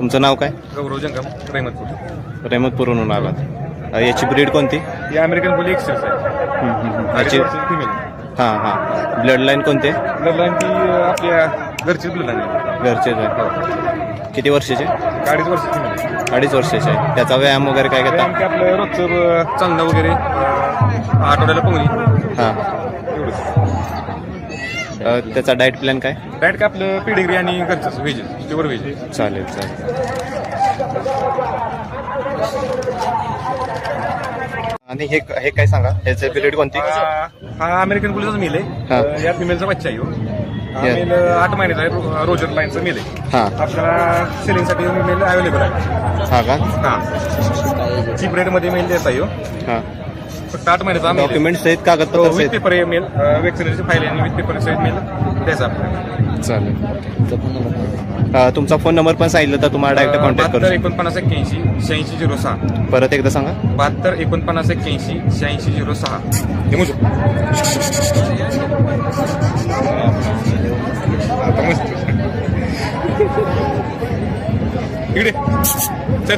तुमचं नाव काय? गौरव जंगम रेहमतपूरहून आलात. अ, याची ब्रीड कोणती? ही अमेरिकन बोली एक्सेल्स आहे. अडीच याची वर्षाची फिमेल हां हां. ब्लड लाईन कोणती? आहे? ब्लडलाईन ती अं, आपल्या घरची ब्लडलाईन आहे. घरचेच आहे. किती वर्षाचे अडीच वर्षाची आहे. अडीच वर्षाचे आहे. त्याचा व्यायाम वगैरे काय आमच्या आपलं रोजचं अं, चालणं वगैरे अं, आठवड्याला पोहणी. हां. एवढंच. अ, त्याचा डाएट प्लॅन काय? डायट का आपलं पिडिग्री आणि घरचं व्हेज प्युअर व्हेज चालेल चालेल. आणि हे हे काय सांगा? ह्याचे पिरियड कोणती? हा अमेरिकन बुलीचाच मेल हा. आहे. अं, या फिमेलचा बच्चा आहे ह्यो. हा. मेल आठ महिन्याचा आहे रो- रोजर लाईनचा मेल आहे. हां. आपल्याला सेलिंगसाठी मेल अवेलेबल आहे. हां का? हा. चीप रेटमध्ये मेल देता येऊ हां. फक्त आठ महिन्याचा. डॉक्युमेंट सहित कागदपत्र विथ सहित पेपर आहे मेल वॅक्सिनेशन फाईल आणि विथ पेपर सहित मेल द्यायचा आपल्याला चालेल. अ, तुमचा फोन नंबर पण सांगितलं तर तुम्हाला डायरेक्ट कॉन्टॅक्ट बहात्तर करू एकोणपन्नास एक्क्याऐंशी शहाऐंशी झिरो सहा. परत एकदा सांगा. बहात्तर एकोणपन्नास एक्क्याऐंशी शहाऐंशी झिरो सहा. हे मोजू. आता मस्त. इकडे. चल.